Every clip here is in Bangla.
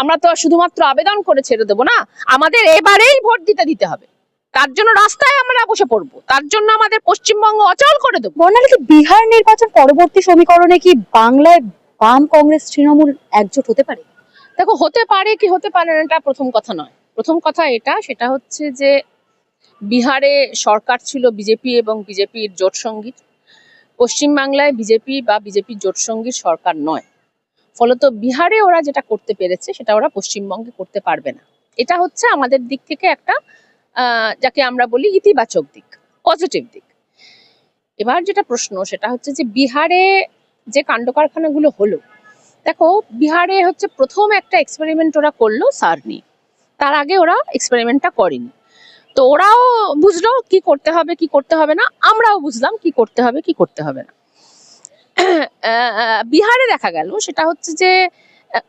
আমরা তো শুধুমাত্র আবেদন করে ছেড়ে দেবো না আমাদের এবারেই ভোট দিতে দিতে হবে। তার জন্য রাস্তায় আমরা বসে পড়ব তার জন্য আমাদের পশ্চিমবঙ্গ অচল করে দেবো। বর্ণালী কি বিহার নির্বাচন পরবর্তী সমীকরণে কি বাংলায় বাম কংগ্রেস তৃণমূল একজোট হতে পারে? দেখো হতে পারে কি হতে পারে না এটা প্রথম কথা নয়। প্রথম কথা এটা সেটা হচ্ছে যে বিহারে সরকার ছিল বিজেপি এবং বিজেপির জোট সঙ্গী পশ্চিমবাংলায় বিজেপি বা বিজেপির জোট সঙ্গীর সরকার নয়। ফলত বিহারে ওরা যেটা করতে পেরেছে, সেটা ওরা পশ্চিমবঙ্গে করতে পারবে না। এটা হচ্ছে আমাদের দিক থেকে একটা যাকে আমরা বলি ইতিবাচক দিক পজিটিভ দিক। এবার যেটা প্রশ্ন, সেটা হচ্ছে যে বিহারে যে কাণ্ড কারখানাগুলো হলো, দেখো বিহারে হচ্ছে প্রথম একটা এক্সপেরিমেন্ট ওরা করল সার নিয়ে তার আগে ওরা এক্সপেরিমেন্টটা করেনি। তো ওরাও বুঝলো কি করতে হবে, কি করতে হবে না, আমরাও বুঝলাম কি করতে হবে, কি করতে হবে না। বিহারে দেখা গেল, সেটা হচ্ছে যে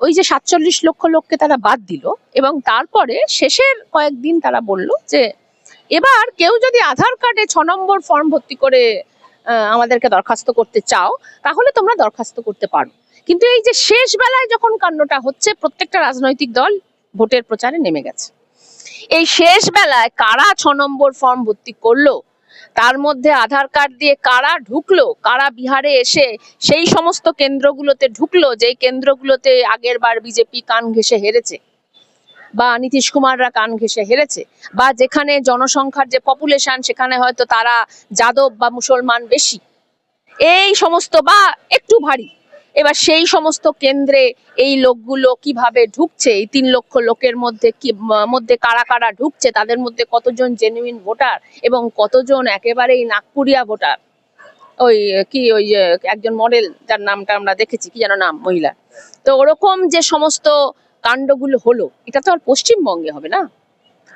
ওই যে সাতচল্লিশ লক্ষ লোককে তারা বাদ দিল এবং তারপরে শেষের কয়েকদিন তারা বলল যে, এবার কেউ যদি আধার কার্ডে ছ নম্বর ফর্ম ভর্তি করে আমাদেরকে দরখাস্ত করতে চাও, তাহলে তোমরা দরখাস্ত করতে পারো। কিন্তু এই যে শেষ বেলায় যখন কাণ্ডটা হচ্ছে, প্রত্যেকটা রাজনৈতিক দল ভোটের প্রচারে নেমে গেছে। এই শেষ বেলায় কারা ছ নম্বর ফর্ম ভর্তি করল তার মধ্যে আধার কার্ড দিয়ে কারা ঢুকলো, কারা বিহারে এসে সেই সমস্ত কেন্দ্রগুলোতে ঢুকলো, যেই কেন্দ্রগুলোতে আগের বার বিজেপি কান ঘেসে হেরেছে? বা নীতিশ কুমাররা কান ঘেসে হেরেছে? বা যেখানে জনসংখ্যার যে পপুলেশন, সেখানে হয়তো তারা যাদব বা মুসলমান বেশি? এই সমস্ত বা একটু ভারী। এবার সেই সমস্ত কেন্দ্রে এই লোকগুলো কীভাবে ঢুকছে? এই তিন লক্ষ লোকের মধ্যে কি, মধ্যে কারা কারা ঢুকছে? তাদের মধ্যে কতজন জেনুইন ভোটার এবং কতজন একেবারেই নাগপুরিয়া ভোটার? ওই, কি ওই একজন মডেল যার নামটা আমরা দেখেছি, কি যেন নাম, মহিলা। তো ওরকম যে সমস্ত কাণ্ডগুলো হলো, এটা তো আর পশ্চিমবঙ্গে হবে না?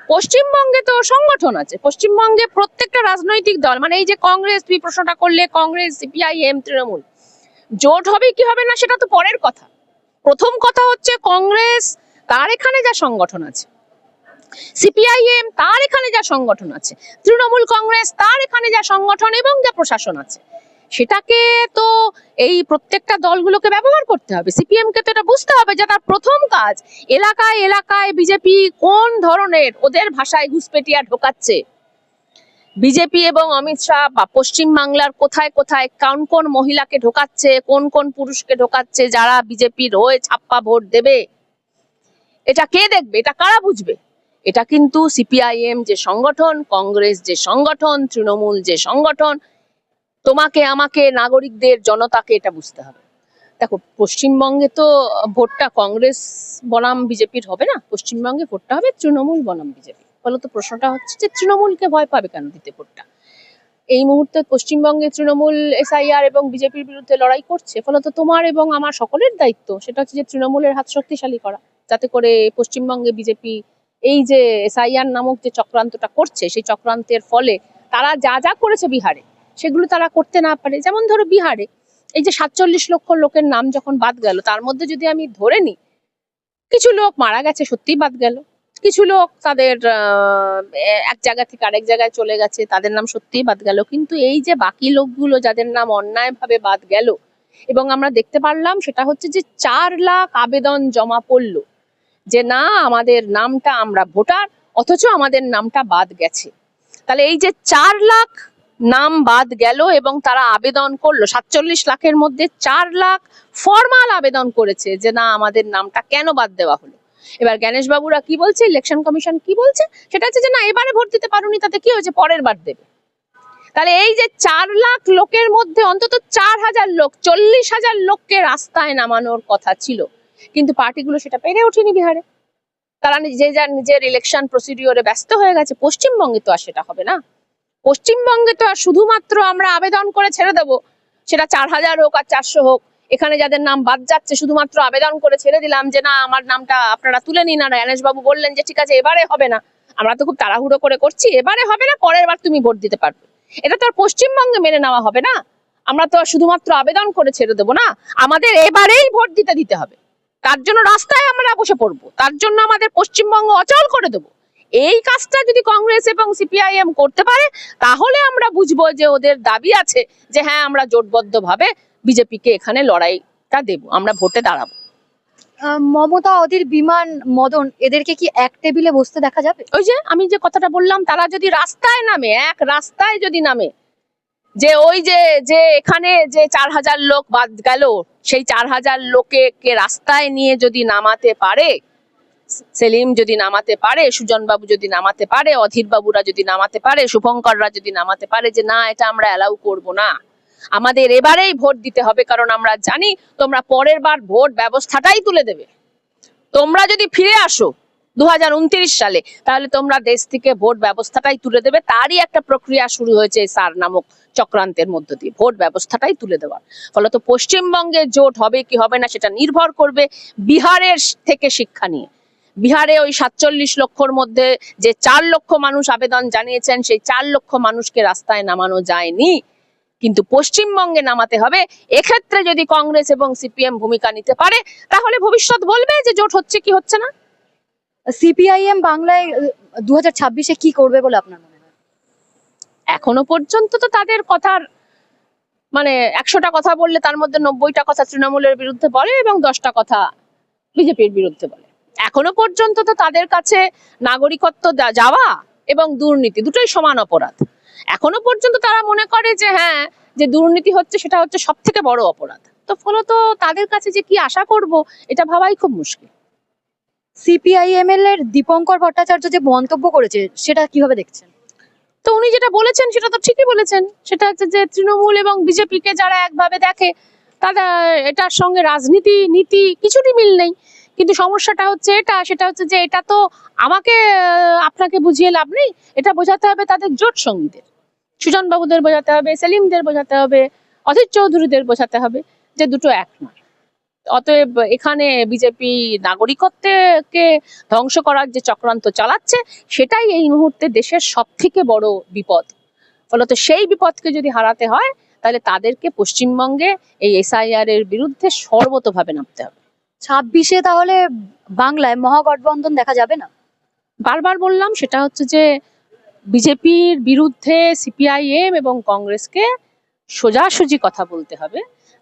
পশ্চিমবঙ্গে তো সংগঠন আছে। পশ্চিমবঙ্গে প্রত্যেকটা রাজনৈতিক দল মানে এই যে কংগ্রেস তুই প্রশ্নটা করলে, কংগ্রেস সিপিআইএম তৃণমূল জোট হবে কি হবে না সেটা তো পরের কথা। প্রথম কথা হচ্ছে কংগ্রেস, তার এখানে যা সংগঠন আছে। সিপিআইএম, তার এখানে যা সংগঠন আছে। তৃণমূল কংগ্রেস, তার এখানে যা সংগঠন এবং যা প্রশাসন আছে। সেটাকে তো এই প্রত্যেকটা দলগুলোকে ব্যবহার করতে হবে। সিপিএম কে তো এটা বুঝতে হবে যে তার প্রথম কাজ এলাকায় এলাকায় বিজেপি কোন ধরনের ওদের ভাষায় ঘুষপেটিয়া ঢোকাচ্ছে। বিজেপি এবং অমিত শাহ বা পশ্চিম বাংলার কোথায় কোথায় কোন কোন মহিলাকে ঢোকাচ্ছে, কোন কোন পুরুষকে ঢোকাচ্ছে, যারা বিজেপির হয়ে ছাপ্পা ভোট দেবে? এটা কে দেখবে? এটা কারা বুঝবে? এটা কিন্তু সিপিআইএম যে সংগঠন, কংগ্রেস যে সংগঠন, তৃণমূল যে সংগঠন, তোমাকে, আমাকে, নাগরিকদের, জনতাকে এটা বুঝতে হবে। দেখো, পশ্চিমবঙ্গে তো ভোটটা কংগ্রেস বনাম বিজেপির হবে না, পশ্চিমবঙ্গে ভোটটা হবে তৃণমূল বনাম বিজেপি ফলত প্রশ্নটা হচ্ছে যে তৃণমূলকে ভয় পাবে কেন ভোটটা এই মুহূর্তে পশ্চিমবঙ্গে তৃণমূল, এসআইআর এবং বিজেপির বিরুদ্ধে লড়াই করছে ফলত তোমার এবং আমার সকলের দায়িত্ব, সেটা হচ্ছে যে তৃণমূলের হাত শক্তিশালী করা। যাতে করে পশ্চিমবঙ্গে বিজেপি এই যে এসআইআর নামক যে চক্রান্তটা করছে, সেই চক্রান্তের ফলে তারা যা যা করেছে বিহারে, সেগুলো তারা করতে না পারে। যেমন ধরো বিহারে, এই যে সাতচল্লিশ লক্ষ লোকের নাম যখন বাদ গেল, তার মধ্যে যদি আমি ধরে নিই, কিছু লোক মারা গেছে সত্যিই বাদ গেল। কিছু লোক তাদের এক জায়গা থেকে আরেক জায়গায় চলে গেছে, তাদের নাম সত্যিই বাদ গেল। কিন্তু এই যে বাকি লোকগুলো যাদের নাম অন্যায়ভাবে বাদ গেল, এবং আমরা দেখতে পারলাম সেটা হচ্ছে যে চার লাখ আবেদন জমা পড়ল যে না, আমাদের নামটা আমরা ভোটার, অথচ আমাদের নামটা বাদ গেছে। তাহলে এই যে চার লাখ নাম বাদ গেল এবং তারা আবেদন করল, সাতচল্লিশ লাখের মধ্যে চার লাখ ফর্মাল আবেদন করেছে যে না, আমাদের নামটা কেন বাদ দেওয়া হলো? এবার বাবুরা কি বলছে? ইলেকশন কমিশন কি বলছে? সেটা হচ্ছে যে না, এবারে ভোট দিতে পারোনি, তাতে কি হয়েছে? পরের বার দেবে। তাহলে এই যে চার লাখ লোকের মধ্যে অন্তত চার হাজার লোক, চল্লিশ হাজার লোককে রাস্তায় নামানোর কথা ছিল। কিন্তু পার্টিগুলো সেটা পেরে ওঠেনি বিহারে। তারা যে যার নিজের ইলেকশন প্রসিডিওরে ব্যস্ত হয়ে গেছে, পশ্চিমবঙ্গে তো আর সেটা হবে না। পশ্চিমবঙ্গে তো আর শুধুমাত্র আমরা আবেদন করে ছেড়ে দেবো। সেটা চার হাজার হোক আর চারশো হোক। এখানে যাদের নাম বাদ যাচ্ছে, শুধুমাত্র আবেদন করে ছেড়ে দিলাম যে, না, আমার নামটা আপনারা তুলে নিন। আর বাবু বললেন যে, ঠিক আছে, এবারে হবে না। আমরা তো খুব তাড়াহুড়ো করে করছি, এবারে হবে না, পরের বার তুমি ভোট দিতে পারবে। এটা তো আর পশ্চিমবঙ্গে মেনে নেওয়া হবে না। আমরা তো শুধুমাত্র আবেদন করে ছেড়ে দেবো না, আমাদের এবারেই ভোট দিতে দিতে হবে। তার জন্য রাস্তায় আমরা বসে পড়ব, তার জন্য আমাদের পশ্চিমবঙ্গ অচল করে দেবো। এই কাজটা যদি কংগ্রেস এবং সিপিআইএম করতে পারে, তাহলে আমরা বুঝব যে, ওদের দাবি আছে যে হ্যাঁ আমরা জোটবদ্ধ ভাবে বিজেপিকে এখানে লড়াইটা দেব আমরা ভোটে দাঁড়াবো। মমতা অধীর বিমান মদন এদেরকে কি এক টেবিলে বসতে দেখা যাবে? ওই যে আমি যে কথাটা বললাম তারা যদি রাস্তায় নামে এক রাস্তায় যদি নামে যে ওই যে যে এখানে যে চার হাজার লোক বাদ গেল সেই চার হাজার লোকে কে রাস্তায় নিয়ে যদি নামাতে পারে সেলিম যদি নামাতে পারে সুজন বাবু যদি নামাতে পারে অধীর বাবুরা যদি নামাতে পারে শুভঙ্কররা যদি নামাতে পারে যে না এটা আমরা অ্যালাউ করব না। আমাদের এবারেই ভোট দিতে হবে, কারণ আমরা জানি তোমরা পরের বার ভোট ব্যবস্থাটাই তুলে দেবে। তোমরা যদি ফিরে আসো দু হাজার উনত্রিশ সালে, তাহলে তোমরা দেশ থেকে ভোট ব্যবস্থাটাই তুলে দেবে। তারই একটা প্রক্রিয়া শুরু হয়েছে সার নামক চক্রান্তের মধ্য দিয়ে, ভোট ব্যবস্থাটাই তুলে দেওয়ার। ফলত পশ্চিমবঙ্গে জোট হবে কি হবে না সেটা নির্ভর করবে বিহারের থেকে শিক্ষা নিয়ে। বিহারে ওই সাতচল্লিশ লক্ষর মধ্যে যে চার লক্ষ মানুষ আবেদন জানিয়েছেন, সেই চার লক্ষ মানুষকে রাস্তায় নামানো যায়নি। কিন্তু পশ্চিমবঙ্গে নামাতে হবে। এক্ষেত্রে যদি কংগ্রেস এবং সিপিএম ভূমিকা নিতে পারে তাহলে ভবিষ্যৎ বলবে যে জোট হচ্ছে কি হচ্ছে না? সিপিআইএম বাংলায় দু হাজার ছাব্বিশে কি করবে বলে আপনার মনে হয়? এখনও পর্যন্ত তো তাদের কথার মানে একশোটা কথা বললে তার মধ্যে নব্বইটা কথা তৃণমূলের বিরুদ্ধে বলে এবং দশটা কথা বিজেপির বিরুদ্ধে বলে। এখনও পর্যন্ত তো তাদের কাছে নাগরিকত্ব যাওয়া এবং দুর্নীতি দুটোই সমান অপরাধ। এখনও পর্যন্ত তারা মনে করে যে হ্যাঁ যে দুর্নীতি হচ্ছে সেটা হচ্ছে সব থেকে বড় অপরাধ। তো ফলত তাদের কাছে যে কি আশা করব এটা ভাবাই খুব মুশকিল। সিপিআইএম এর দীপঙ্কর ভট্টাচার্য যে মন্তব্য করেছে সেটা কীভাবে দেখছেন? তো উনি যেটা বলেছেন সেটা তো ঠিকই বলেছেন। সেটা হচ্ছে যে তৃণমূল এবং বিজেপিকে যারা একভাবে দেখে তারা এটার সঙ্গে রাজনীতি নীতি কিছুরই মিল নেই। কিন্তু সমস্যাটা হচ্ছে এটা, সেটা হচ্ছে যে এটা তো আমাকে আপনাকে বুঝিয়ে লাভ নেই। এটা বোঝাতে হবে তাদের জোট সঙ্গীদের। সুজন বাবুদের বোঝাতে হবে, সেলিমদের বোঝাতে হবে অধীর চৌধুরীদের বোঝাতে হবে যে দুটো এক নয়। অতএব এখানে বিজেপি নাগরিকত্বকে ধ্বংস করার যে চক্রান্ত চালাচ্ছে, সেটাই এই মুহূর্তে দেশের সব থেকে বড় বিপদ। ফলত সেই বিপদকে যদি হারাতে হয়, তাহলে তাদেরকে পশ্চিমবঙ্গে এই এসআইআর এর বিরুদ্ধে সর্বতভাবে নামতে হবে। ছাব্বিশে তাহলে বাংলায় মহাগঠবন্ধন দেখা যাবে না? বারবার বললাম সেটা হচ্ছে যে বিজেপির বিরুদ্ধে সিপিআইএম এবং কংগ্রেসকে সোজাসুজি কথা বলতে হবে।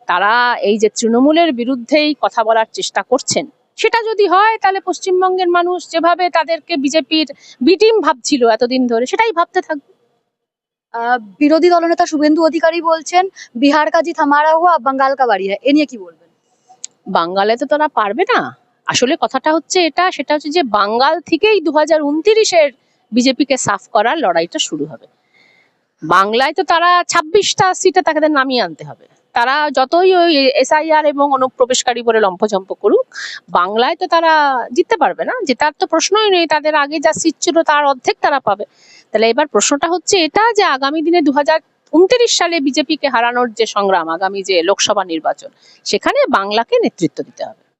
তারা এই যে তৃণমূলের বিরুদ্ধেই কথা বলার চেষ্টা করছেন সেটা যদি হয় তাহলে পশ্চিমবঙ্গের মানুষ যেভাবে তাদেরকে বিজেপির বিটিম ভাবছিল এতদিন ধরে সেটাই ভাবতে থাকবে। আহ, বিরোধী দলনেতা শুভেন্দু অধিকারী বলছেন বিহার কাজী থামারা হুয়া বাঙ্গাল কা বাড়ি এ নিয়ে কি বলবেন? বাঙ্গালে তো তারা পারবে না। আসলে কথাটা হচ্ছে এটা, সেটা হচ্ছে যে বাঙ্গাল থেকেই দু হাজার উনত্রিশের বিজেপিকে সাফ করার লড়াইটা শুরু হবে। বাংলায় তো তারা ছাব্বিশটা সিটে তাদের নামিয়ে আনতে হবে। তারা যতই ওই এসআইআর এবং অনুপ্রবেশকারী বলে লম্ফঝম্প করুক, বাংলায় তো তারা জিততে পারবে না। জেতার তো প্রশ্নই নেই, তাদের আগে যা সিট ছিল তার অর্ধেক তারা পাবে। তাহলে এবার প্রশ্নটা হচ্ছে এটা যে আগামী দিনে দু হাজার উনত্রিশ সালে বিজেপিকে হারানোর যে সংগ্রাম আগামী যে লোকসভা নির্বাচন, সেখানে বাংলাকে নেতৃত্ব দিতে হবে।